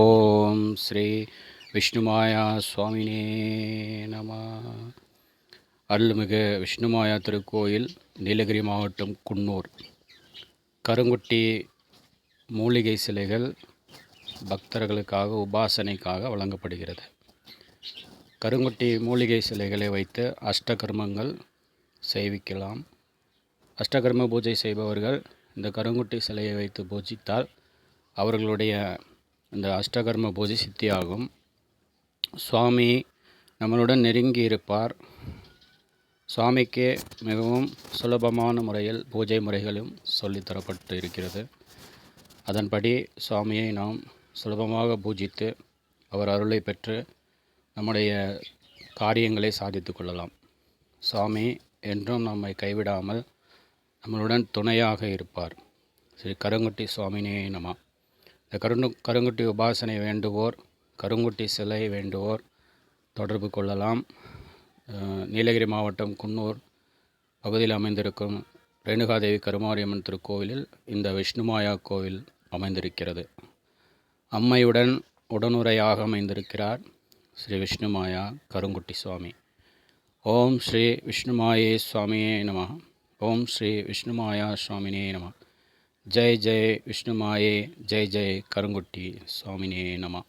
ஓம் ஸ்ரீ விஷ்ணுமாயா சுவாமினே நம. அருள்மிகு விஷ்ணுமாயா திருக்கோயில் நீலகிரி மாவட்டம் குன்னூர். கருங்குட்டி மூலிகை சிலைகள் பக்தர்களுக்காக உபாசனைக்காக வழங்கப்படுகிறது. கருங்குட்டி மூலிகை சிலைகளை வைத்து அஷ்டகர்மங்கள் செய்விக்கலாம். அஷ்டகர்ம பூஜை செய்பவர்கள் இந்த கருங்குட்டி சிலையை வைத்து பூஜித்தால் அவர்களுடைய இந்த அஷ்டகர்ம பூஜை சித்தியாகும். சுவாமி நம்மளுடன் நெருங்கி இருப்பார். சுவாமிக்கு மிகவும் சுலபமான முறையில் பூஜை முறைகளும் சொல்லித்தரப்பட்டு இருக்கிறது. அதன்படி சுவாமியை நாம் சுலபமாக பூஜித்து அவர் அருளை பெற்று நம்முடைய காரியங்களை சாதித்து கொள்ளலாம். சுவாமி என்றும் நம்மை கைவிடாமல் நம்மளுடன் துணையாக இருப்பார். ஸ்ரீ கருங்குட்டி சுவாமினே நம. இந்த கருணு கருங்குட்டி உபாசனை வேண்டுவோர் கருங்குட்டி சிலை வேண்டுவோர் தொடர்பு கொள்ளலாம். நீலகிரி மாவட்டம் குன்னூர் பகுதியில் அமைந்திருக்கும் ரேணுகாதேவி கருமாரியம்மன் திருக்கோவிலில் இந்த விஷ்ணுமாயா கோவில் அமைந்திருக்கிறது. அம்மையுடன் உடனுரையாக அமைந்திருக்கிறார் ஸ்ரீ விஷ்ணுமாயா கருங்குட்டி சுவாமி. ஓம் ஸ்ரீ விஷ்ணுமாயே சுவாமியே நம. ஓம் ஸ்ரீ விஷ்ணுமாயா சுவாமினே நம. ஜெய் ஜெய் விஷ்ணுமாயே ஜெய் ஜெய் கருங்குட்டி சுவாமினே நமா.